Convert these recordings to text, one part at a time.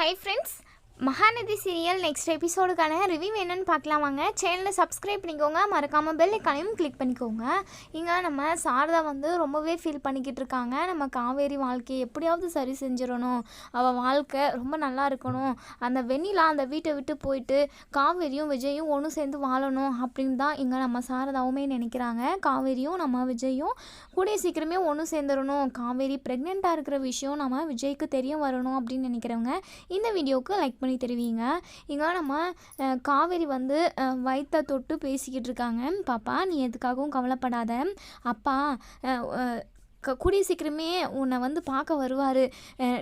Hi friends, Mahanadhi serial next எபிசோடுக்கான review என்னன்னு பார்க்கலாம் வாங்க. சேனலை சப்ஸ்கிரைப் பண்ணிக்கோங்க. மறக்காமல் பெல் ஐக்கானையும் கிளிக் பண்ணிக்கோங்க. இங்கே நம்ம சாரதா வந்து ரொம்பவே ஃபீல் பண்ணிக்கிட்டு இருக்காங்க. நம்ம காவேரி வாழ்க்கையை எப்படியாவது சரி செஞ்சிடணும். அவள் வாழ்க்கை ரொம்ப நல்லா இருக்கணும். அந்த வெண்ணிலா அந்த வீட்டை விட்டு போயிட்டு காவேரியும் விஜயும் ஒன்று சேர்ந்து வாழணும் அப்படின்னு தான் இங்கே நம்ம சாரதாவுமே நினைக்கிறாங்க. காவேரியும் நம்ம விஜயும் கூடிய சீக்கிரமே ஒன்று சேர்ந்துடணும். காவேரி ப்ரெக்னெண்ட்டாக இருக்கிற விஷயம் நம்ம விஜய்க்கு தெரிய வரணும் அப்படின்னு நினைக்கிறவங்க இந்த வீடியோவுக்கு லைக் பண்ணி தெரிவிங்க. இங்கே நம்ம காவேரி வந்து வயிற்ற தொட்டு பேசிக்கிட்டு இருக்காங்க. பாப்பா நீ எதுக்காகவும் கவலைப்படாத. அப்பா க- கூடிய சீக்கிரமே உன்னை வந்து பார்க்க வருவார்.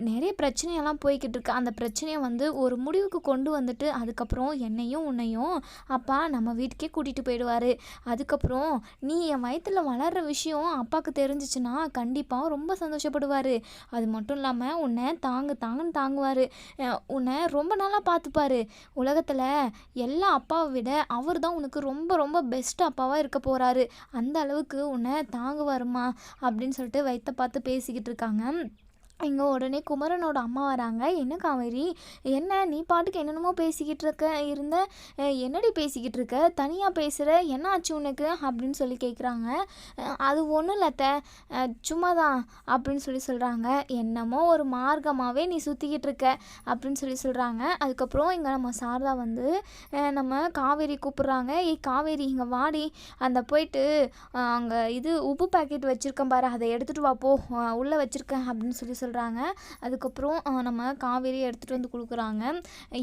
நிறைய பிரச்சனையெல்லாம் போய்கிட்டு இருக்கு அந்த பிரச்சனையை வந்து ஒரு முடிவுக்கு கொண்டு வந்துட்டு அதுக்கப்புறம் என்னையும் உன்னையும் அப்பா நம்ம வீட்டுக்கே கூட்டிகிட்டு போயிடுவார். அதுக்கப்புறம் நீ என் வயிற்றில் வளர்கிற விஷயம் அப்பாவுக்கு தெரிஞ்சிச்சுன்னா கண்டிப்பாக ரொம்ப சந்தோஷப்படுவார். அது மட்டும் இல்லாமல் உன்னை தாங்கு தாங்குன்னு தாங்குவார். உன்னை ரொம்ப நாளாக பார்த்துப்பாரு. உலகத்தில் எல்லா அப்பாவை விட அவர் தான் உனக்கு ரொம்ப ரொம்ப பெஸ்ட் அப்பாவாக இருக்க போகிறாரு அந்த அளவுக்கு உன்னை தாங்குவாருமா அப்படின்னு சொல்லிட்டு சொல்லிட்டு வயிற்ற பார்த்து பேசிக்கிட்டு இருக்காங்க. இங்கே உடனே குமரனோட அம்மா வராங்க. என்ன காவேரி என்ன? நீ பாட்டுக்கு என்னென்னமோ பேசிக்கிட்டு இருக்க இருந்த என்னடி பேசிக்கிட்டு இருக்க? தனியாக பேசுகிற என்ன ஆச்சு உனக்கு? அப்படின்னு சொல்லி கேட்குறாங்க அது ஒன்றும் இல்லத்த சும்மா தான் அப்படின்னு சொல்லி சொல்கிறாங்க என்னமோ ஒரு மார்க்கமாகவே நீ சுற்றிக்கிட்டு இருக்க அப்படின்னு சொல்லி சொல்கிறாங்க அதுக்கப்புறம் இங்கே நம்ம சாரதா வந்து நம்ம காவேரி கூப்பிட்றாங்க. ஏய் காவேரி இங்கே வாடி. அந்த போயிட்டு அங்கே இது உப்பு பாக்கெட் வச்சுருக்கேன் பாரு. அதை எடுத்துகிட்டு வா போ. உள்ளே வச்சுருக்கேன் அப்படின்னு சொல்லி சொல்கிறாங்க அதுக்கப்புறம் நம்ம காவேரி எடுத்துகிட்டு வந்து கொடுக்குறாங்க.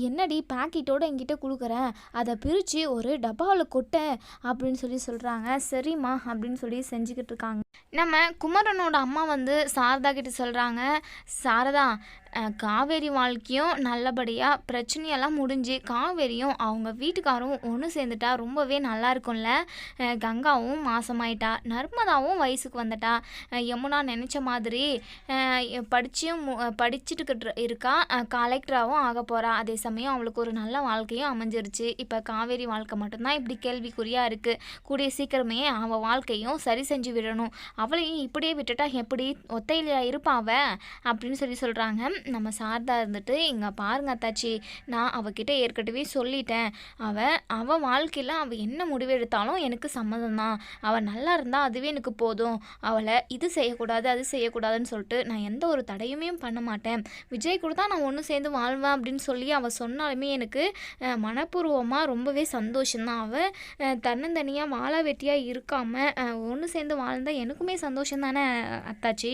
என்னடி பேக்கெட்டோடு என்கிட்ட கொடுக்குறேன் அதை பிரித்து ஒரு டப்பாவில் கொட்டை அப்படின்னு சொல்லி சொல்கிறாங்க சரிம்மா அப்படின்னு சொல்லி செஞ்சுக்கிட்டு இருக்காங்க. நம்ம குமரனோட அம்மா வந்து சாரதா கிட்ட சொல்கிறாங்க சாரதா காவேரி வாழ்க்கையும் நல்லபடியாக பிரச்சனையெல்லாம் முடிஞ்சு காவேரியும் அவங்க வீட்டுக்காரும் ஒன்று சேர்ந்துட்டா ரொம்பவே நல்லா இருக்கும்ல. கங்காவும் மாசமாயிட்டா நர்மதாவும் வயசுக்கு வந்துட்டா. யமுனா நினச்ச மாதிரி படிச்சும் படிச்சுட்டு இருக்கா. கலெக்டராகவும் ஆக போகிறா அதே சமயம் அவளுக்கு ஒரு நல்ல வாழ்க்கையும் அமைஞ்சிருச்சு. இப்போ காவேரி வாழ்க்கை மட்டும்தான் இப்படி கேள்விக்குறியாக இருக்குது கூடிய சீக்கிரமே அவள் வாழ்க்கையும் சரி செஞ்சு விடணும். அவளையும் இப்படியே விட்டுட்டா எப்படி ஒத்தையிலையா இருப்பாவ அப்படின்னு சொல்லி சொல்கிறாங்க நம்ம சாரதா இருந்துட்டு இங்கே பாருங்க அத்தாச்சி நான் அவகிட்ட ஏற்கனவே சொல்லிட்டேன். அவள் அவள் வாழ்க்கையில் அவள் என்ன முடிவெடுத்தாலும் எனக்கு சம்மதம் தான் அவள் நல்லா இருந்தால் அதுவே எனக்கு போதும். அவளை இது செய்யக்கூடாது அது செய்யக்கூடாதுன்னு சொல்லிட்டு நான் எந்த ஒரு தடையுமே பண்ண மாட்டேன். விஜய் கூட தான் நான் ஒன்று சேர்ந்து வாழ்வேன் அப்படின்னு சொல்லி அவள் சொன்னாலுமே எனக்கு மனப்பூர்வமாக ரொம்பவே சந்தோஷம்தான். அவள் தன்னந்தனியாக வாழா வெட்டியாக இருக்காமல் ஒன்று சேர்ந்து வாழ்ந்தால் எனக்குமே சந்தோஷம் தானே அத்தாச்சி?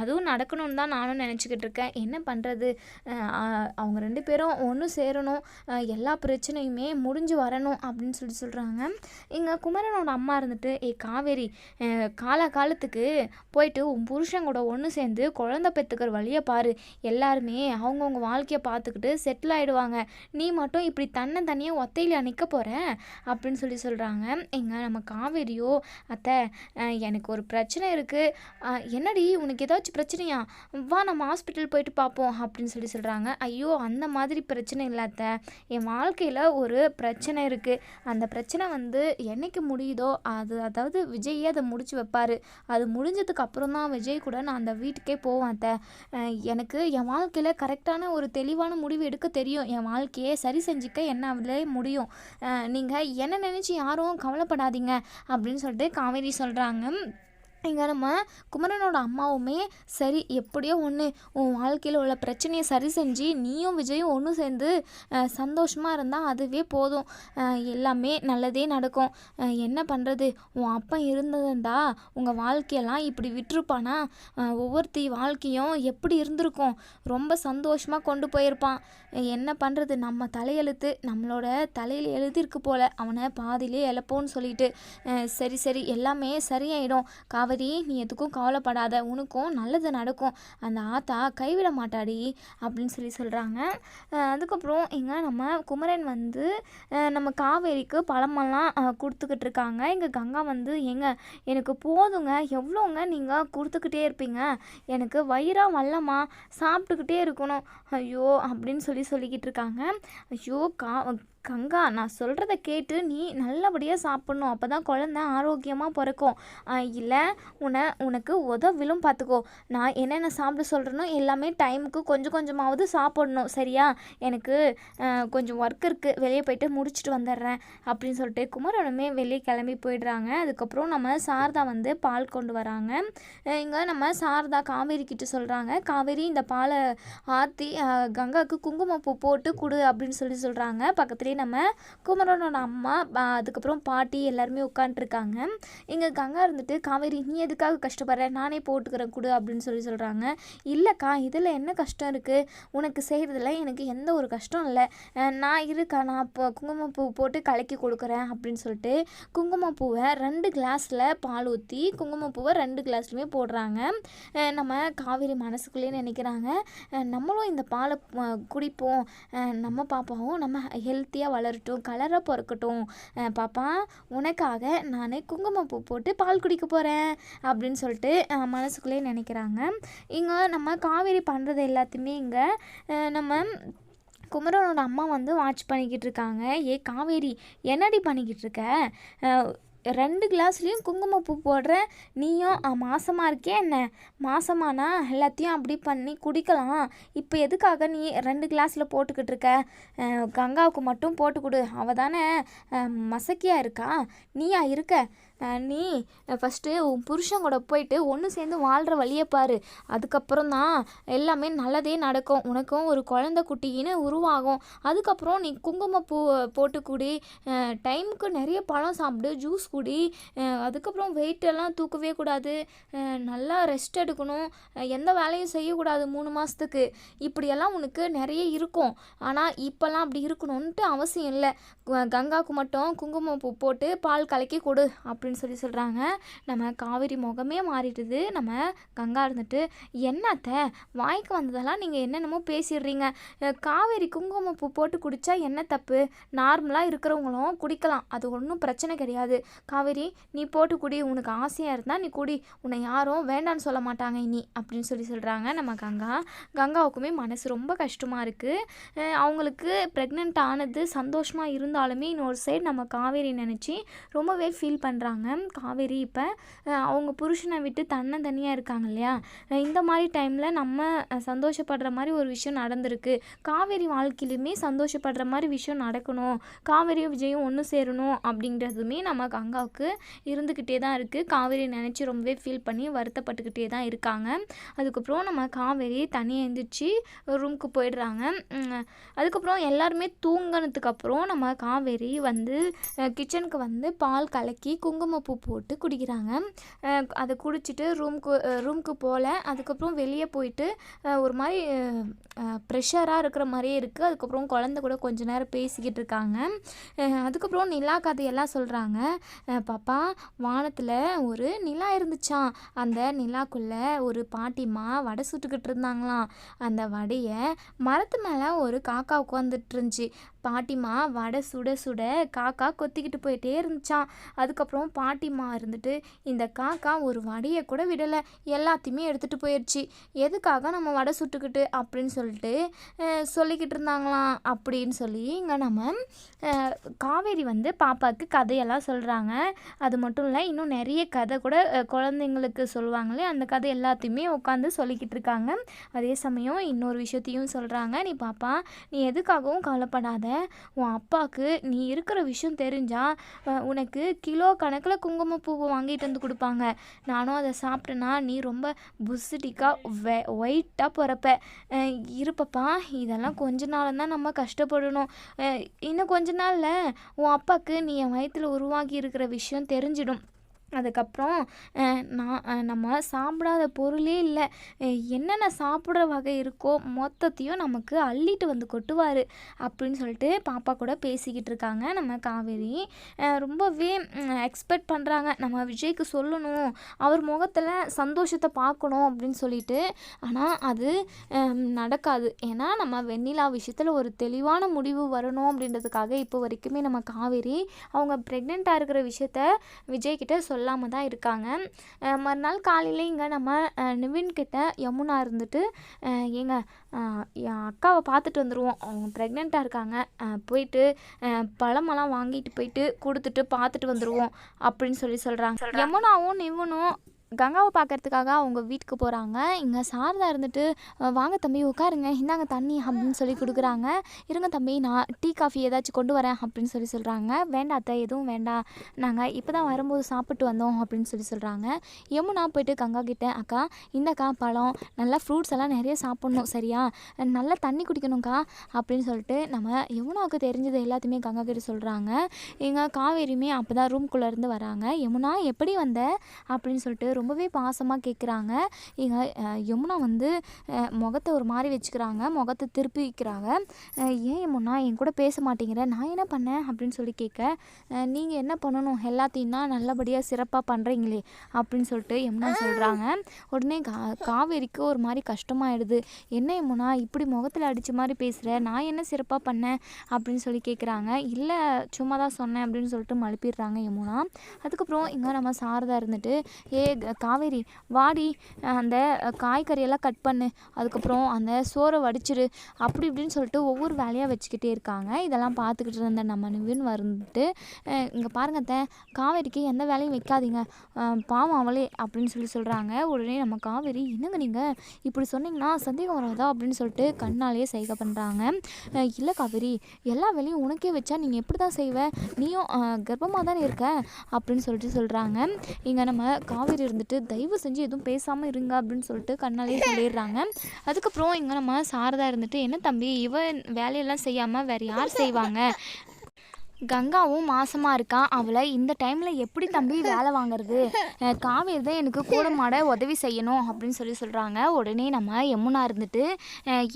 அதுவும் நடக்கணும்னு தான் நானும் நினச்சிக்கிட்டு இருக்கேன். என்ன பண்ணுறது அவங்க ரெண்டு பேரும் ஒன்று சேரணும். எல்லா பிரச்சனையுமே முடிஞ்சு வரணும் அப்படின்னு சொல்லி சொல்கிறாங்க இங்கே குமரனோட அம்மா இருந்துட்டு ஏ காவேரி கால காலத்துக்கு போயிட்டு உன் புருஷன் கூட ஒன்று சேர்ந்து குழந்த பெற்றுக்கிற வழியை பாரு. எல்லாருமே அவங்கவுங்க வாழ்க்கையை பார்த்துக்கிட்டு செட்டில் ஆகிடுவாங்க நீ மட்டும் இப்படி தன்னை தனியாக ஒத்தையில் நிற்க போகிற அப்படின்னு சொல்லி சொல்கிறாங்க எங்க நம்ம காவேரியோ அத்தை எனக்கு ஒரு பிரச்சனை இருக்குது என்னடி உனக்கு ஏதாச்சும் பிரச்சனையா? வா நம்ம ஹாஸ்பிட்டல் போயிட்டு பார்ப்போம் அப்படின்னு சொல்லி சொல்கிறாங்க ஐயோ அந்த மாதிரி பிரச்சனை இல்லை அத்தை. என் வாழ்க்கையில் ஒரு பிரச்சனை இருக்குது அந்த பிரச்சனை வந்து என்னைக்கு முடியுதோ அது அதாவது விஜயே அதை முடிச்சு வைப்பார். அது முடிஞ்சதுக்கு அப்புறம் தான் விஜய் கூட நான் அந்த வீட்டுக்கே போவேன் அத்தை. எனக்கு என் வாழ்க்கையில் கரெக்டான ஒரு தெளிவான முடிவு எடுக்க தெரியும். என் வாழ்க்கையை சரி செஞ்சுக்க என்னாலே முடியும். நீங்கள் என்ன நினச்சி யாரும் கவலைப்படாதீங்க அப்படின்னு சொல்லிட்டு காவேரி சொல்கிறாங்க இங்கே நம்ம குமரனோட அம்மாவுமே சரி எப்படியோ ஒன்று உன் வாழ்க்கையில் உள்ள பிரச்சனையை சரி செஞ்சு நீயும் விஜயும் ஒன்று சேர்ந்து சந்தோஷமாக இருந்தால் அதுவே போதும். எல்லாமே நல்லதே நடக்கும். என்ன பண்ணுறது உன் அப்பா இருந்ததுண்டா. உங்கள் வாழ்க்கையெல்லாம் இப்படி விட்டுருப்பானா? ஒவ்வொருத்தி வாழ்க்கையும் எப்படி இருந்திருக்கும்? ரொம்ப சந்தோஷமாக கொண்டு போயிருப்பான். என்ன பண்ணுறது நம்ம தலையெழுத்து நம்மளோட தலையில் எழுதியிருக்கு போல. அவனை பாதியிலே இழப்போன்னு சொல்லிட்டு சரி சரி எல்லாமே சரியாயிடும். காவேரி நீ எதுக்கும் கவலைப்படாத. உனக்கும் நல்லது நடக்கும். அந்த ஆத்தா கைவிட மாட்டாடி அப்படின்னு சொல்லி சொல்கிறாங்க அதுக்கப்புறம் இங்கே நம்ம குமரன் வந்து நம்ம காவேரிக்கு பழமெல்லாம் கொடுத்துக்கிட்டு இருக்காங்க. இங்கே கங்கா வந்து ஏங்க எனக்கு போதுங்க. எவ்வளோங்க நீங்கள் கொடுத்துக்கிட்டே இருப்பீங்க? எனக்கு வயிறாக வல்லமா சாப்பிட்டுக்கிட்டே இருக்கணும். ஐயோ அப்படின்னு சொல்லி சொல்லிக்கிட்டு இருக்காங்க. ஐயோ கா கங்கா நான் சொல்கிறத கேட்டு நீ நல்லபடியாக சாப்பிட்ணும். அப்போ தான் குழந்த ஆரோக்கியமாக பிறக்கும். இல்லை உன்னை உனக்கு உதவிலும் பார்த்துக்கோ. நான் என்னென்ன சாப்பிட சொல்கிறேனோ எல்லாமே டைமுக்கு கொஞ்சம் கொஞ்சமாவது சாப்பிடணும். சரியா? எனக்கு கொஞ்சம் ஒர்க் இருக்குது வெளியே போயிட்டு முடிச்சுட்டு வந்துடுறேன். அப்படின்னு சொல்லிட்டு குமரனுமே வெளியே கிளம்பி போயிடுறாங்க. அதுக்கப்புறம் நம்ம சாரதா வந்து பால் கொண்டு வராங்க. இங்கே நம்ம சாரதா காவேரி கிட்ட சொல்கிறாங்க காவேரி இந்த பாலை ஆற்றி கங்காவுக்கு குங்குமப்பூ போட்டு கொடு அப்படின்னு சொல்லி சொல்கிறாங்க பக்கத்துலேயே நம்ம குமரனோட அம்மா அதுக்கப்புறம் பாட்டி எல்லாருமே உட்காண்ட்ருக்காங்க இங்கே கங்கா இருந்துட்டு காவேரி நீ எதுக்காக கஷ்டப்படுற? நானே போட்டுக்கிறேன் கொடு அப்படின்னு சொல்லி சொல்கிறாங்க இல்லைக்கா இதில் என்ன கஷ்டம் இருக்குது உனக்கு செய்கிறதுல எனக்கு எந்த ஒரு கஷ்டம் இல்லை. நான் இருக்கா? நான் இப்போ குங்குமப்பூ போட்டு கலக்கி கொடுக்குறேன் அப்படின்னு சொல்லிட்டு குங்குமப்பூவை ரெண்டு கிளாஸில் பால் ஊற்றி குங்குமப்பூவை ரெண்டு கிளாஸ்லையுமே போடுறாங்க. நம்ம காவேரி மனசுக்குள்ளேயே நினைக்கிறாங்க. நம்மளும் இந்த பாலை குடிப்போம். நம்ம பாப்பாவும் நம்ம ஹெல்த்தியாக வளரட்டும் கலராக பிறக்கட்டும். பாப்பா உனக்காக நான் குங்குமப்பூ போட்டு பால் குடிக்க போகிறேன் அப்படின்னு சொல்லிட்டு மனசுக்குள்ளேயே நினைக்கிறாங்க. இங்கே நம்ம காவேரி பண்ணுறது எல்லாத்தையுமே இங்கே நம்ம குமரனோட அம்மா வந்து வாட்ச் பண்ணிக்கிட்டு இருக்காங்க. ஏ காவேரி என்னடி பண்ணிக்கிட்டு இருக்க? ரெண்டு கிளாஸ்லேயும் குங்குமப்பூ போடுற நீயும் மாசமாக இருக்கே என்ன? மாசமானா? எல்லாத்தையும் அப்படி பண்ணி குடிக்கலாம். இப்போ எதுக்காக நீ ரெண்டு கிளாஸில் போட்டுக்கிட்டு இருக்க? கங்காவுக்கு மட்டும் போட்டு கொடு. அவள் தானே மசக்கியாக இருக்கா? நீயா இருக்க? நீ ஃபஸ்ட்டு உன் புருஷன் கூட போயிட்டு ஒன்று சேர்ந்து வாழ்கிற வழியை பாரு. அதுக்கப்புறம் தான் எல்லாமே நல்லதே நடக்கும். உனக்கும் ஒரு குழந்த குட்டின்னு உருவாகும். அதுக்கப்புறம் நீ குங்குமப்பூ போட்டு குடி. டைமுக்கு நிறைய பழம் சாப்பிடு ஜூஸ் குடி. அதுக்கப்புறம் வெயிட்டெல்லாம் தூக்கவே கூடாது. நல்லா ரெஸ்ட் எடுக்கணும். எந்த வேலையும் செய்யக்கூடாது மூணு மாதத்துக்கு இப்படியெல்லாம் உனக்கு நிறைய இருக்கும். ஆனால் இப்போல்லாம் அப்படி இருக்கணும்ன்ட்டு அவசியம் இல்லை. கங்காவுக்கு மட்டும் குங்குமப்பூ போட்டு பால் கலக்கி கொடு அப்படின்னு அப்படின்னு சொல்லி சொல்கிறாங்க நம்ம காவேரி முகமே மாறிடுது. நம்ம கங்கா இருந்துட்டு என்னத்த வாய்க்கு வந்ததெல்லாம் நீங்கள் என்னென்னமோ பேசிடுறீங்க. காவேரி குங்குமப்பூ போட்டு குடித்தா என்ன தப்பு? நார்மலாக இருக்கிறவங்களும் குடிக்கலாம். அது ஒன்றும் பிரச்சனை கிடையாது. காவேரி நீ போட்டு குடி. உனக்கு ஆசையாக இருந்தால் நீ குடி. உன்னை யாரும் வேண்டான்னு சொல்ல மாட்டாங்க இனி அப்படின்னு சொல்லி சொல்கிறாங்க நம்ம கங்கா. கங்காவுக்குமே மனசு ரொம்ப கஷ்டமாக இருக்குது அவங்களுக்கு ப்ரெக்னென்ட் ஆனது சந்தோஷமாக இருந்தாலுமே இன்னொரு சைடு நம்ம காவேரி நினச்சி ரொம்பவே ஃபீல் பண்ணுறாங்க காவேரி இப்போ அவங்க புருஷனை விட்டு தன்னை தனியாக இருக்காங்க இல்லையா? இந்த மாதிரி டைமில் நம்ம சந்தோஷப்படுற மாதிரி ஒரு விஷயம் நடந்திருக்கு. காவேரி வாழ்க்கையிலுமே சந்தோஷப்படுற மாதிரி விஷயம் நடக்கணும். காவேரியும் விஜயும் ஒன்று சேரணும் அப்படின்றதுமே நம்ம கங்காவுக்கு இருந்துக்கிட்டே தான் இருக்குது காவேரி நினச்சி ரொம்பவே ஃபீல் பண்ணி வருத்தப்பட்டுக்கிட்டே தான் இருக்காங்க. அதுக்கப்புறம் நம்ம காவேரி தனியாக எழுந்திரிச்சு ரூமுக்கு போயிடுறாங்க. அதுக்கப்புறம் எல்லாருமே தூங்கினதுக்கப்புறம் நம்ம காவேரி வந்து கிச்சனுக்கு வந்து பால் கலக்கி குங்குமம் குங்குமப்பூ போட்டு குடிக்கிறாங்க. அதை குடிச்சிட்டு ரூம்க்கு ரூம்க்கு போகல அதுக்கப்புறம் வெளியே போயிட்டு ஒரு மாதிரி ப்ரெஷராக இருக்கிற மாதிரியே இருக்குது அதுக்கப்புறம் குழந்த கூட கொஞ்ச நேரம் பேசிக்கிட்டு இருக்காங்க. அதுக்கப்புறம் நிலா கதையெல்லாம் சொல்கிறாங்க பாப்பா வானத்தில் ஒரு நிலா இருந்துச்சாம். அந்த நிலாக்குள்ளே ஒரு பாட்டிமா வடை சுட்டுக்கிட்டு இருந்தாங்களாம். அந்த வடையை மரத்து மேலே ஒரு காக்கா உட்காந்துட்டு இருந்துச்சு. பாட்டிமா வடை சுட சுட காக்கா கொத்திக்கிட்டு போயிட்டே இருந்துச்சான் அதுக்கப்புறம் பாட்டிமா இருந்துட்டு இந்த காக்கா ஒரு வடையை கூட விடலை எல்லாத்தையுமே எடுத்துகிட்டு போயிடுச்சு எதுக்காக நம்ம வடை சுட்டுக்கிட்டு? அப்படின்னு சொல்லிட்டு சொல்லிக்கிட்டு இருந்தாங்களாம். அப்படின்னு சொல்லி இங்கே நம்ம காவேரி வந்து பாப்பாவுக்கு கதையெல்லாம் சொல்கிறாங்க அது மட்டும் இல்லை இன்னும் நிறைய கதை கூட குழந்தைங்களுக்கு சொல்லுவாங்களே அந்த கதை எல்லாத்தையுமே உட்காந்து சொல்லிக்கிட்டு இருக்காங்க. அதே சமயம் இன்னொரு விஷயத்தையும் சொல்கிறாங்க நீ பாப்பா நீ எதுக்காகவும் கவலைப்படாத. உன் அப்பாவுக்கு நீ இருக்கிற விஷயம் தெரிஞ்சால் உனக்கு கிலோ கணக்கில் குங்குமப்பூவை வாங்கிட்டு வந்து கொடுப்பாங்க. நானும் அதை சாப்பிட்டேன்னா நீ ரொம்ப புசிட்டிக்காக வெ ஒயிட்டாக பிறப்ப. இருப்பப்பா இதெல்லாம் கொஞ்ச நாள் தான் நம்ம கஷ்டப்படணும். இன்னும் கொஞ்ச நாளில் உன் அப்பாவுக்கு நீ என் வயிற்றில் உருவாகி இருக்கிற விஷயம் தெரிஞ்சிடும். அதுக்கப்புறம் நான் நம்ம சாப்பிடாத பொருளே இல்லை. என்னென்ன சாப்பிட்ற வகை இருக்கோ மொத்தத்தையும் நமக்கு அள்ளிட்டு வந்து கொட்டுவார் அப்படின்னு சொல்லிட்டு பாப்பா கூட பேசிக்கிட்டு இருக்காங்க நம்ம காவேரி. ரொம்பவே எக்ஸ்பெக்ட் பண்ணுறாங்க நம்ம விஜய்க்கு சொல்லணும். அவர் முகத்தில் சந்தோஷத்தை பார்க்கணும் அப்படின்னு சொல்லிட்டு. ஆனால் அது நடக்காது. ஏன்னா நம்ம வெண்ணிலா விஷயத்தில் ஒரு தெளிவான முடிவு வரணும் அப்படின்றதுக்காக இப்போ வரைக்குமே நம்ம காவேரி அவங்க ப்ரெக்னெண்ட்டாக இருக்கிற விஷயத்த விஜய்கிட்ட சொல்ல சொல்லாமல் தான் இருக்காங்க. மறுநாள் காலையில் இங்கே நம்ம அஹ் நிவின் கிட்ட யமுனா இருந்துட்டு ஏங்க என் அக்காவை பார்த்துட்டு வந்துடுவோம் அவங்க ப்ரெக்னெண்ட்டாக இருக்காங்க. போயிட்டு பழமெல்லாம் வாங்கிட்டு போயிட்டு கொடுத்துட்டு பார்த்துட்டு வந்துடுவோம் அப்படின்னு சொல்லி சொல்கிறாங்க யமுனாவும் நிவனும் கங்காவை பார்க்கறதுக்காக அவங்க வீட்டுக்கு போகிறாங்க இங்கே சாரதா இருந்துட்டு வாங்க தம்பி உட்காருங்க. இந்தாங்க தண்ணி அப்படின்னு சொல்லி கொடுக்குறாங்க. இருங்க தம்பி நான் டீ காஃபி ஏதாச்சும் கொண்டு வரேன் அப்படின்னு சொல்லி சொல்கிறாங்க வேண்டாம் அத்தை எதுவும் வேண்டாம். நாங்கள் இப்போ தான் வரும்போது சாப்பிட்டு வந்தோம் அப்படின்னு சொல்லி சொல்கிறாங்க யமுனா போயிட்டு கங்கா கிட்டே அக்கா இந்தக்கா பழம் நல்லா ஃப்ரூட்ஸ் எல்லாம் நிறைய சாப்பிட்ணும் சரியா? நல்லா தண்ணி குடிக்கணும்க்கா அப்படின்னு சொல்லிட்டு நம்ம யமுனாவுக்கு தெரிஞ்சது எல்லாத்தையுமே கங்கா கிட்ட சொல்கிறாங்க எங்கள் காவேரியுமே அப்போ தான் ரூம்குள்ளேருந்து வராங்க. யமுனா எப்படி வந்த? அப்படின்னு சொல்லிட்டு ரொம்பவே பாசமாக கேட்குறாங்க எங்கள் யமுனா வந்து முகத்தை ஒரு மாதிரி வச்சுக்கிறாங்க. முகத்தை திருப்பி வைக்கிறாங்க ஏன் யமுனா என் கூட பேச மாட்டேங்கிற? நான் என்ன பண்ணேன்? அப்படின்னு சொல்லி கேட்க நீங்கள் என்ன பண்ணணும்? எல்லாத்தையும் தான் நல்லபடியாக சிறப்பாக பண்ணுறீங்களே அப்படின்னு சொல்லிட்டு யமுனா சொல்கிறாங்க உடனே கா காவேரிக்கு ஒரு மாதிரி கஷ்டமாயிடுது. என்ன யமுனா இப்படி முகத்தில் அடித்த மாதிரி பேசுகிற நான் என்ன சிறப்பாக பண்ணேன்? அப்படின்னு சொல்லி கேட்குறாங்க இல்லை சும்மா தான் சொன்னேன் அப்படின்னு சொல்லிட்டு மழுப்பிடுறாங்க யமுனா. அதுக்கப்புறம் இங்கே நம்ம சாரதா இருந்துட்டு ஏ க- காவேரி வாடி அந்த காய்கறியெல்லாம் கட் பண்ணு அதுக்கப்புறம் அந்த சோறை வடிச்சிரு அப்படி இப்படின்னு சொல்லிட்டு ஒவ்வொரு வேலையாக வச்சுக்கிட்டே இருக்காங்க. இதெல்லாம் பார்த்துக்கிட்டு இருந்த நம்ம நிவின் வந்துட்டு இங்கே பாருங்க காவேரிக்கு எந்த வேலையும் வைக்காதீங்க. பாவம் அவளே அப்படின்னு சொல்லி சொல்கிறாங்க உடனே நம்ம காவேரி என்னங்க நீங்கள் இப்படி சொன்னீங்கன்னா சந்தேகம் வராதா? அப்படின்னு சொல்லிட்டு கண்ணாலேயே செய்கை பண்ணுறாங்க இல்லை காவேரி எல்லா வேலையும் உனக்கே வச்சா நீங்கள் எப்படி தான் செய்வ? நீயும் கர்ப்பமாக தானே இருக்க? அப்படின்னு சொல்லிட்டு சொல்கிறாங்க இங்கே நம்ம காவேரி வந்துட்டு தயவு செஞ்சு எதுவும் பேசாமல் இருங்க அப்படின்னு சொல்லிட்டு கண்ணாலேயே சொல்லிடுறாங்க. அதுக்கப்புறம் இங்கே நம்ம சாரதா இருந்துட்டு என்ன தம்பி? இவன் வேலையெல்லாம் செய்யாமல் வேறு யார் செய்வாங்க? கங்காவும் மாசமாக இருக்கா? அவளை இந்த டைமில் எப்படி தம்பி வேலை வாங்குறது? காவேரி தான் எனக்கு கூட மாட உதவி செய்யணும் அப்படின்னு சொல்லி சொல்கிறாங்க உடனே நம்ம யமுனா இருந்துட்டு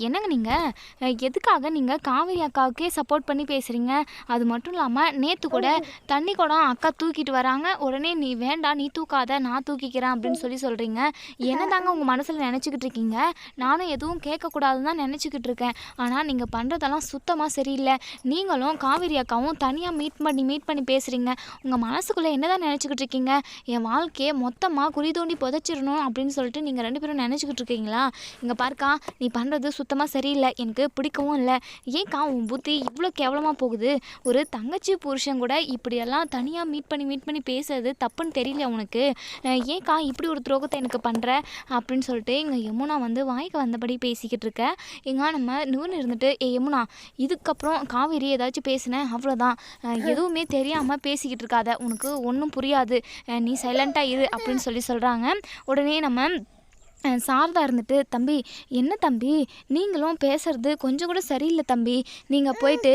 என்னங்க நீங்கள் எதுக்காக நீங்கள் காவேரி அக்காவுக்கே சப்போர்ட் பண்ணி பேசுகிறீங்க அது மட்டும் இல்லாமல் நேற்று கூட தண்ணி குடம் அக்கா தூக்கிட்டு வராங்க. உடனே நீ வேண்டாம் நீ தூக்காத நான் தூக்கிக்கிறேன் அப்படின்னு சொல்லி சொல்கிறீங்க என்ன தாங்க உங்கள் மனசில் நினச்சிக்கிட்டு இருக்கீங்க? நானும் எதுவும் கேட்கக்கூடாதுன்னு தான் நினச்சிக்கிட்டு இருக்கேன். ஆனால் நீங்கள் பண்ணுறதெல்லாம் சுத்தமாக சரியில்லை. நீங்களும் காவேரி அக்காவும் தனியாக மீட் பண்ணி மீட் பண்ணி பேசுகிறீங்க உங்கள் மனசுக்குள்ளே என்ன தான் நினச்சிக்கிட்டு இருக்கீங்க? என் வாழ்க்கையை மொத்தமாக குறி தோண்டி புதைச்சிடணும் அப்படின்னு சொல்லிட்டு நீங்கள் ரெண்டு பேரும் நினச்சிக்கிட்டு இருக்கீங்களா? இங்கே பாருக்கா நீ பண்ணுறது சுத்தமாக சரியில்லை. எனக்கு பிடிக்கவும் இல்லை. ஏன்க்கா உன் புத்தி இவ்வளோ கேவலமாக போகுது? ஒரு தங்கச்சி புருஷன் கூட இப்படியெல்லாம் தனியாக மீட் பண்ணி மீட் பண்ணி பேசுறது தப்புன்னு தெரியல உனக்கு. ஏன்க்கா இப்படி ஒரு துரோகத்தை எனக்கு பண்ணுற அப்படின்னு சொல்லிட்டு இங்கே யமுனா வந்து வாய்க்கு வந்தபடி பேசிக்கிட்டு இருக்க. எங்கா நம்ம நூறு இருந்துட்டு ஏ யமுனா இதுக்கப்புறம் காவேரி ஏதாச்சும் பேசினேன். அவ்வளோதான் எதுவுமே தெரியாமல் பேசிக்கிட்டு இருக்காத. உனக்கு ஒன்றும் புரியாது. நீ சைலண்ட்டாக இரு அப்படின்னு சொல்லி சொல்கிறாங்க உடனே நம்ம சாரதா இருந்துட்டு தம்பி என்ன தம்பி? நீங்களும் பேசுறது கொஞ்சம் கூட சரியில்லை தம்பி. நீங்கள் போயிட்டு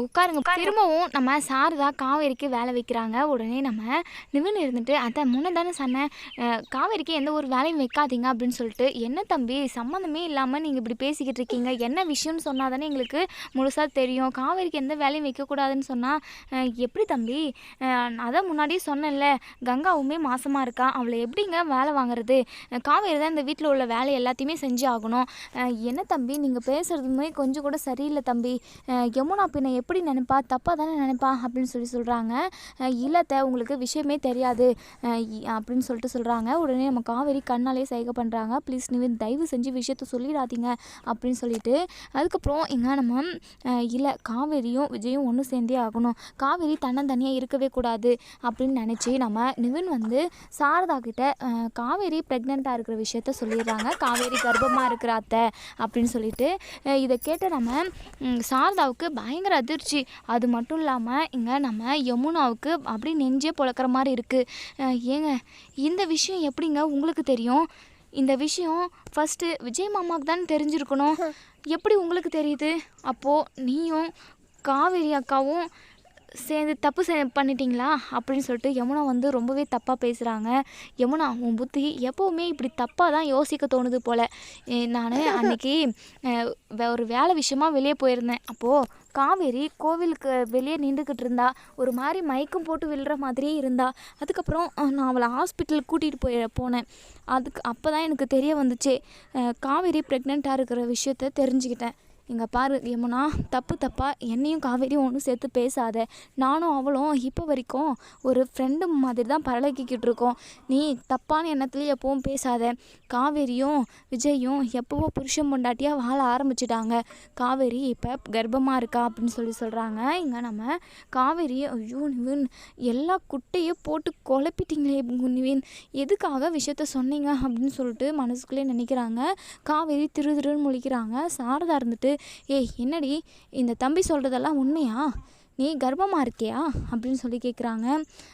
உட்காருங்க. திரும்பவும் நம்ம சாரதா காவேரிக்கு வேலை வைக்கிறாங்க. உடனே நம்ம நிவன் இருந்துட்டு அதை முன்ன தானே சொன்னேன். காவேரிக்கு எந்த ஒரு வேலையும் வைக்காதீங்க அப்படின்னு சொல்லிட்டு என்ன தம்பி? சம்மந்தமே இல்லாமல் நீங்கள் இப்படி பேசிக்கிட்டு இருக்கீங்க. என்ன விஷயம்னு சொன்னால் தானே எங்களுக்கு முழுசாக தெரியும். காவேரிக்கு எந்த வேலையும் வைக்கக்கூடாதுன்னு சொன்னால் எப்படி தம்பி? அதான் முன்னாடியே சொன்னேன்ல கங்காவுமே மாசமாக இருக்கா? அவளை எப்படிங்க வேலை வாங்குறது? காவேரி காவேரி தான் இந்த வீட்டில் உள்ள வேலை எல்லாத்தையுமே செஞ்சு ஆகணும். என்ன தம்பி? நீங்கள் பேசுகிறதுமே கொஞ்சம் கூட சரியில்லை தம்பி. யமுனா பின்ன எப்படி நினைப்பா? தப்பாக தானே நினைப்பா? அப்படின்னு சொல்லி சொல்கிறாங்க இல்லத்த உங்களுக்கு விஷயமே தெரியாது. அப்படின்னு சொல்லிட்டு சொல்கிறாங்க உடனே நம்ம காவேரி கண்ணாலே சைகை பண்ணுறாங்க ப்ளீஸ் நிவின் தயவு செஞ்சு விஷயத்த சொல்லிடாதீங்க அப்படின்னு சொல்லிட்டு அதுக்கப்புறம் எங்கே நம்ம இல்லை காவேரியும் விஜயும் ஒன்று சேர்ந்தே ஆகணும். காவேரி தன்னந்தனியாக இருக்கவே கூடாது அப்படின்னு நினச்சி நம்ம நிவின் வந்து சாரதா கிட்ட காவேரி ப்ரெக்னெண்ட்டாக இருக்கிற விஷயத்த சொல்லிடுறாங்க. காவேரி கர்ப்பமாக இருக்கிற அத்தை அப்படின்னு சொல்லிட்டு இதை கேட்ட நம்ம சாரதாவுக்கு பயங்கர அதிர்ச்சி. அது மட்டும் இல்லாமல் இங்கே நம்ம யமுனாவுக்கு அப்படியே நெஞ்சே பொழக்கிற மாதிரி இருக்குது ஏங்க இந்த விஷயம் எப்படிங்க உங்களுக்கு தெரியும்? இந்த விஷயம் ஃபஸ்ட்டு விஜய் மாமாவுக்கு தான் தெரிஞ்சிருக்கணும். எப்படி உங்களுக்கு தெரியுது? அப்போது நீயும் காவேரி அக்காவும் சேர்ந்து தப்பு செ பண்ணிட்டீங்களா? அப்படின்னு சொல்லிட்டு யமுனா வந்து ரொம்பவே தப்பாக பேசுகிறாங்க யமுனா உன் புத்தி எப்போவுமே இப்படி தப்பாக தான் யோசிக்க தோணுது போல். நான் அன்னைக்கு வே- ஒரு வேலை விஷயமா வெளியே போயிருந்தேன். அப்போது காவேரி கோவிலுக்கு வெளியே நின்றுக்கிட்டு இருந்தா. ஒரு மாதிரி மயக்கம் போட்டு விழுற மாதிரியே இருந்தா. அதுக்கப்புறம் நான் அவளை ஹாஸ்பிட்டலுக்கு கூட்டிகிட்டு போய் போனேன். அதுக்கு அப்போ தான் எனக்கு தெரிய வந்துச்சு. காவேரி ப்ரெக்னெண்ட்டாக இருக்கிற விஷயத்த தெரிஞ்சுக்கிட்டேன். இங்கே பாரு யமுனா தப்பு தப்பாக என்னையும் காவேரியும் ஒன்றும் சேர்த்து பேசாத. நானும் அவளும் இப்போ வரைக்கும் ஒரு ஃப்ரெண்டு மாதிரி தான் பழகிக்கிட்டு இருக்கோம். நீ தப்பான எண்ணத்துலேயே எப்பவும் பேசாத. காவேரியும் விஜயும் எப்போவோ புருஷன் பொண்டாட்டியாக வாழ ஆரம்பிச்சிட்டாங்க. காவேரி இப்போ கர்ப்பமாக இருக்கா அப்படின்னு சொல்லி சொல்கிறாங்க இங்கே நம்ம காவேரி ஐயோ நிவின் எல்லா குட்டையும் போட்டு குழப்பிட்டீங்களே நிவின். எதுக்காக விஷயத்த சொன்னீங்க அப்படின்னு சொல்லிட்டு மனசுக்குள்ளே நினைக்கிறாங்க. காவேரி திரு திருன்னு முழிக்கிறாங்க. சாரதா இருந்துட்டு ஏய் என்னடி? இந்த தம்பி சொல்கிறதெல்லாம் உண்மையா? நீ கர்ப்பமாக இருக்கியா? அப்படின்னு சொல்லி கேட்குறாங்க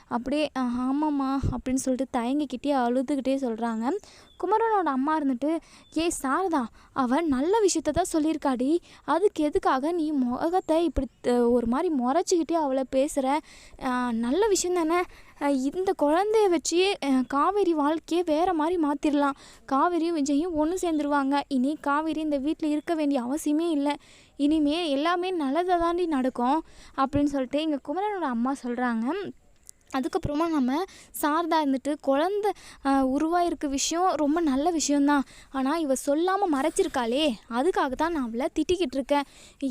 அப்படியே ஆமாம்மா அப்படின்னு சொல்லிட்டு தயங்கிக்கிட்டே அழுதுகிட்டே சொல்கிறாங்க குமரனோட அம்மா இருந்துட்டு ஏய் சாரதா அவன் நல்ல விஷயத்த தான் சொல்லியிருக்காடி. அதுக்கு எதுக்காக நீ முகத்தை இப்படி ஒரு மாதிரி முறைச்சிக்கிட்டே அவளை பேசுகிற நல்ல விஷயம் தானே. இந்த குழந்தைய வச்சு காவேரி வாழ்க்கையை வேறு மாதிரி மாற்றிடலாம் காவேரியும் விஜயும் ஒன்று சேர்ந்துருவாங்க. இனி காவேரி இந்த வீட்டில் இருக்க வேண்டிய அவசியமே இல்லை. இனிமே எல்லாமே நல்லதாக தாண்டி நடக்கும். அப்படின்னு சொல்லிட்டு எங்கள் குமரனோட அம்மா சொல்கிறாங்க அதுக்கப்புறமா நம்ம சாரதா இருந்துட்டு குழந்த ஆஹ், உருவாயிருக்க விஷயம் ரொம்ப நல்ல விஷயம்தான் ஆனால் இவள் சொல்லாமல் மறைச்சிருக்காளே அதுக்காக தான் நான் அவளை திட்டிக்கிட்டு இருக்கேன்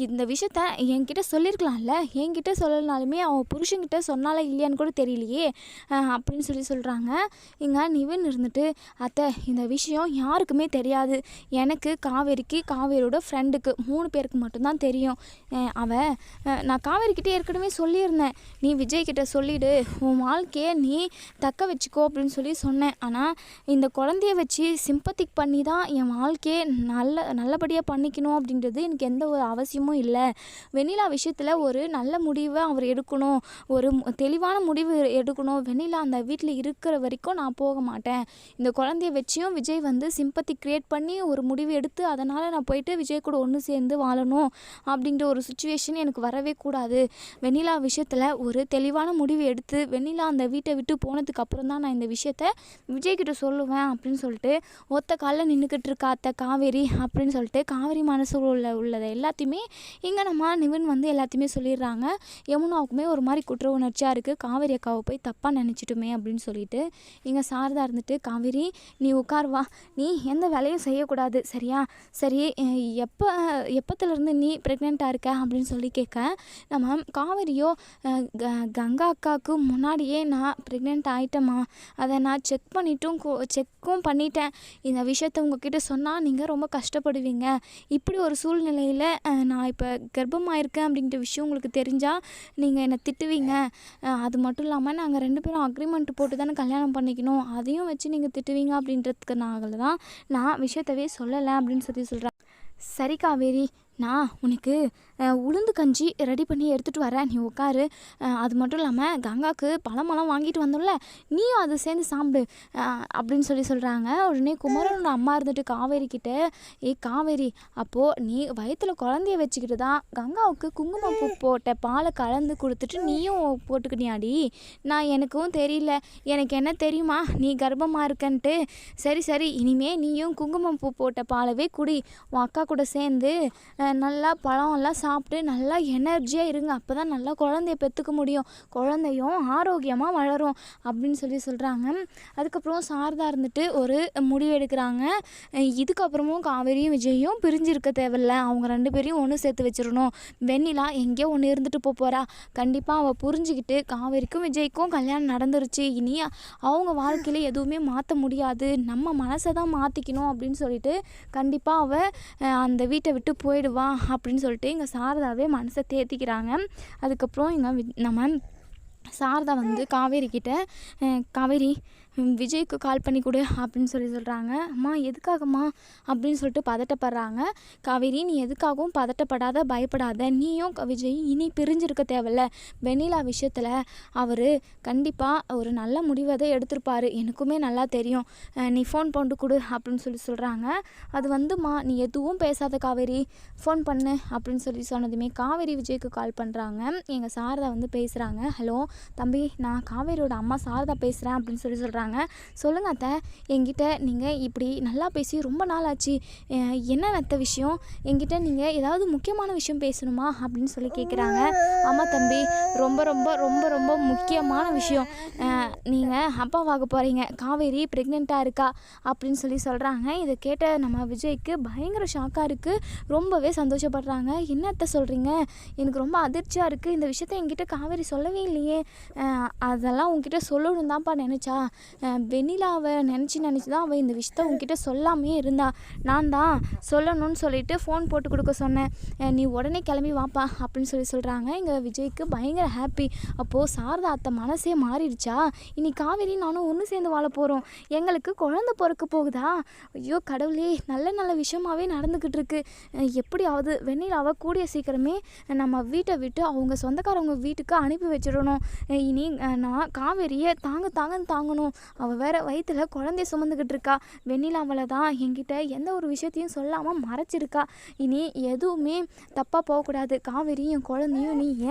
இந்த விஷயத்த என்கிட்ட சொல்லியிருக்கலாம்ல? என்கிட்ட சொல்லலனாலுமே அவன் புருஷன்கிட்ட சொன்னாலே இல்லையான்னு கூட தெரியலையே அப்படின்னு சொல்லி சொல்கிறாங்க இங்கே நிவின் இருந்துட்டு அத்தை இந்த விஷயம் யாருக்குமே தெரியாது. எனக்கு காவேரிக்கு காவேரியோட ஃப்ரெண்டுக்கு மூணு பேருக்கு மட்டும்தான் தெரியும். அவள் நான் காவேரிக்கிட்டே ஏற்கனவே சொல்லியிருந்தேன். நீ விஜய்கிட்ட சொல்லிவிடு சொல்லிடு உன் வாழ்க்கையை நீ தக்க வச்சுக்கோ அப்படின்னு சொல்லி சொன்னேன். ஆனால் இந்த குழந்தைய வச்சு சிம்பத்திக் பண்ணி தான் என் வாழ்க்கையை நல்ல நல்லபடியாக பண்ணிக்கணும் அப்படின்றது எனக்கு எந்த ஒரு அவசியமும் இல்லை. வெண்ணிலா விஷயத்தில் ஒரு நல்ல முடிவை அவர் எடுக்கணும். ஒரு தெளிவான முடிவு எடுக்கணும். வெண்ணிலா அந்த வீட்டில் இருக்கிற வரைக்கும் நான் போக மாட்டேன். இந்த குழந்தைய வச்சியும் விஜய் வந்து சிம்பத்தி க்ரியேட் பண்ணி ஒரு முடிவு எடுத்து அதனால் நான் போயிட்டு விஜய் கூட ஒன்று சேர்ந்து வாழணும் அப்படின்ற ஒரு சுச்சுவேஷன் எனக்கு வரவே கூடாது. வெண்ணிலா விஷயத்தில் ஒரு தெளிவான முடிவு எடுத்து வெண்ணிலா அந்த வீட்டை விட்டு போனதுக்கு அப்புறம் தான் நான் இந்த விஷயத்த விஜய்கிட்ட சொல்லுவேன் அப்படின்னு சொல்லிட்டு ஒத்த காலில் நின்றுக்கிட்டு இருக்கா அத்தை காவேரி அப்படின்னு சொல்லிட்டு காவேரி மனசு உள்ள உள்ளதை எல்லாத்தையுமே இங்கே நம்ம நிவன் வந்து எல்லாத்தையுமே சொல்லிடுறாங்க. யமுனாவுக்குமே ஒரு மாதிரி குற்ற உணர்ச்சியாக இருக்குது காவேரி அக்காவை போய் தப்பாக நினச்சிட்டுமே அப்படின்னு சொல்லிட்டு இங்கே சாரதா இருந்துட்டு காவேரி நீ உட்கார் வா. நீ எந்த வேலையும் செய்யக்கூடாது. சரியா? சரி எப்போ எப்போத்துலேருந்து நீ ப்ரெக்னெண்ட்டாக இருக்க அப்படின்னு சொல்லி கேட்க நம்ம காவேரியோ க- கங்கா அக்காவுக்கு முன்னாடியே நான் ப்ரெக்னென்ட் ஆகிட்டேம்மா அதை நான் செக் பண்ணிட்டும் செக்கும் பண்ணிட்டேன். இந்த விஷயத்த உங்ககிட்ட சொன்னால் நீங்கள் ரொம்ப கஷ்டப்படுவீங்க. இப்படி ஒரு சூழ்நிலையில் நான் இப்போ கர்ப்பமாக இருக்கேன் அப்படிங்கிற விஷயம் உங்களுக்கு தெரிஞ்சால் நீங்கள் என்னை திட்டுவீங்க. அது மட்டும் இல்லாமல் நாங்கள் ரெண்டு பேரும் அக்ரிமெண்ட் போட்டு தானே கல்யாணம் பண்ணிக்கணும். அதையும் வச்சு நீங்கள் திட்டுவீங்க அப்படின்றதுக்குனால தான் நான் விஷயத்தவே சொல்லலை அப்படின்னு சொல்லி சொல்கிறேன் சரி காவேரி நான் உனக்கு உளுந்து கஞ்சி ரெடி பண்ணி எடுத்துகிட்டு வரேன். நீ உட்காரு. அது மட்டும் இல்லாமல் கங்காவுக்கு பழமெல்லாம் வாங்கிட்டு வந்தோம்ல நீயும் அது சேர்ந்து சாப்பிடு அப்படின்னு சொல்லி சொல்கிறாங்க உடனே குமரனோட அம்மா இருந்துட்டு காவேரி கிட்ட ஏய் காவேரி அப்போது நீ வயிற்றில் குழந்தைய வச்சுக்கிட்டு தான் கங்காவுக்கு குங்குமப்பூ போட்ட பாலை கலந்து கொடுத்துட்டு நீயும் போட்டுக்கிட்டியாடி நான் எனக்கும் தெரியல. எனக்கு என்ன தெரியுமா? நீ கர்ப்பமாக இருக்கன்ட்டு. சரி சரி இனிமே நீயும் குங்குமம் பூ போட்ட பாலவே குடி. உன் அக்கா கூட சேர்ந்து நல்லா பழம் எல்லாம் சாப்பிட்டு நல்லா எனர்ஜியாக இருங்க. அப்போ தான் நல்லா குழந்தைய பெற்றுக்க முடியும். குழந்தையும் ஆரோக்கியமாக வளரும் அப்படின்னு சொல்லி சொல்கிறாங்க அதுக்கப்புறம் சாரதா இருந்துட்டு ஒரு முடிவு எடுக்கிறாங்க. இதுக்கப்புறமும் காவேரியும் விஜயும் பிரிஞ்சிருக்க தேவையில்ல. அவங்க ரெண்டு பேரையும் ஒன்று சேர்த்து வச்சிடணும். வெண்ணிலா எங்கேயோ ஒன்று இருந்துட்டு போக போகிறா கண்டிப்பாக அவள் புரிஞ்சுக்கிட்டு காவேரிக்கும் விஜய்க்கும் கல்யாணம் நடந்துருச்சு. இனி அவங்க வாழ்க்கையில் எதுவுமே மாற்ற முடியாது. நம்ம மனசை தான் மாற்றிக்கணும் அப்படின்னு சொல்லிட்டு கண்டிப்பாக அவள் அந்த வீட்டை விட்டு போயிடுவா அப்படின்னு சொல்லிட்டு இங்கே சாரதாவே மனசை தேத்திக்கிறாங்க. அதுக்கப்புறம் இங்கே நம்ம சாரதா வந்து காவேரி கிட்ட காவேரி விஜய்க்கு கால் பண்ணி கொடு அப்படின்னு சொல்லி சொல்கிறாங்க அம்மா எதுக்காகம்மா அப்படின்னு சொல்லிட்டு பதட்டப்படுறாங்க. காவேரி நீ எதுக்காகவும் பதட்டப்படாத பயப்படாத. நீயும் விஜய் இனி பிரிஞ்சிருக்க தேவையில்ல. வெண்ணிலா விஷயத்தில் அவர் கண்டிப்பாக ஒரு நல்ல முடிவை தான் எடுத்திருப்பார். எனக்குமே நல்லா தெரியும். நீ ஃபோன் போண்டு கொடு அப்படின்னு சொல்லி சொல்கிறாங்க அது வந்துமா நீ எதுவும் பேசாத காவேரி. ஃபோன் பண்ணு அப்படின்னு சொல்லி சொன்னதுமே காவேரி விஜய்க்கு கால் பண்ணுறாங்க எங்கள் சாரதா வந்து பேசுகிறாங்க ஹலோ தம்பி நான் காவேரியோட அம்மா சாரதா பேசுகிறேன் அப்படின்னு சொல்லி சொல்கிறாங்க கேட்குறாங்க சொல்லுங்கள் அத்தை என்கிட்ட நீங்கள் இப்படி நல்லா பேசி ரொம்ப நாள் ஆச்சு என்ன அத்தை விஷயம்? என்கிட்ட நீங்கள் ஏதாவது முக்கியமான விஷயம் பேசணுமா? அப்படின்னு சொல்லி கேட்குறாங்க ஆமாம் தம்பி ரொம்ப ரொம்ப ரொம்ப ரொம்ப முக்கியமான விஷயம். நீங்கள் அப்பாவாக போகிறீங்க காவேரி ப்ரெக்னெண்ட்டாக இருக்கா? அப்படின்னு சொல்லி சொல்கிறாங்க இதை கேட்ட நம்ம விஜய்க்கு பயங்கர ஷாக்காக இருக்குது ரொம்பவே சந்தோஷப்படுறாங்க. என்ன அத்தை சொல்கிறீங்க எனக்கு ரொம்ப அதிர்ச்சியாக இருக்குது இந்த விஷயத்த என்கிட்ட காவேரி சொல்லவே இல்லையே. அதெல்லாம் உங்ககிட்ட சொல்லணும் தான்ப்பா நினச்சா. வெண்ணிலாவை நினச்சி நினச்சி தான் அவள் இந்த விஷயத்த உங்ககிட்ட சொல்லாமே இருந்தா. நான் தான் சொல்லணும்னு சொல்லிட்டு ஃபோன் போட்டு கொடுக்க சொன்னேன். நீ உடனே கிளம்பி வாப்பா அப்படின்னு சொல்லி சொல்கிறாங்க எங்கள் விஜய்க்கு பயங்கர ஹாப்பி அப்போது சாரதா அத்தை மனசே மாறிடுச்சா? இனி காவேரி நானும் ஒன்று சேர்ந்து வாழ போகிறோம் எங்களுக்கு குழந்த பிறக்க போகுதா? ஐயோ கடவுளே நல்ல நல்ல விஷயமாவே நடந்துக்கிட்டு இருக்கு. எப்படியாவது வெண்ணிலாவை கூடிய சீக்கிரமே நம்ம வீட்டை விட்டு அவங்க சொந்தக்காரவங்க வீட்டுக்கு அனுப்பி வச்சிடணும். இனி நான் காவேரியை தாங்க தாங்கன்னு தாங்கணும். அவள் வேற வயிற்றுல குழந்தைய சுமந்துக்கிட்டு இருக்கா. வெண்ணிலாமலை தான் என்கிட்ட எந்த ஒரு விஷயத்தையும் சொல்லாமல் மறைச்சிருக்கா. இனி எதுவுமே தப்பாக போகக்கூடாது. காவேரி என் குழந்தையும் நீ ஏன்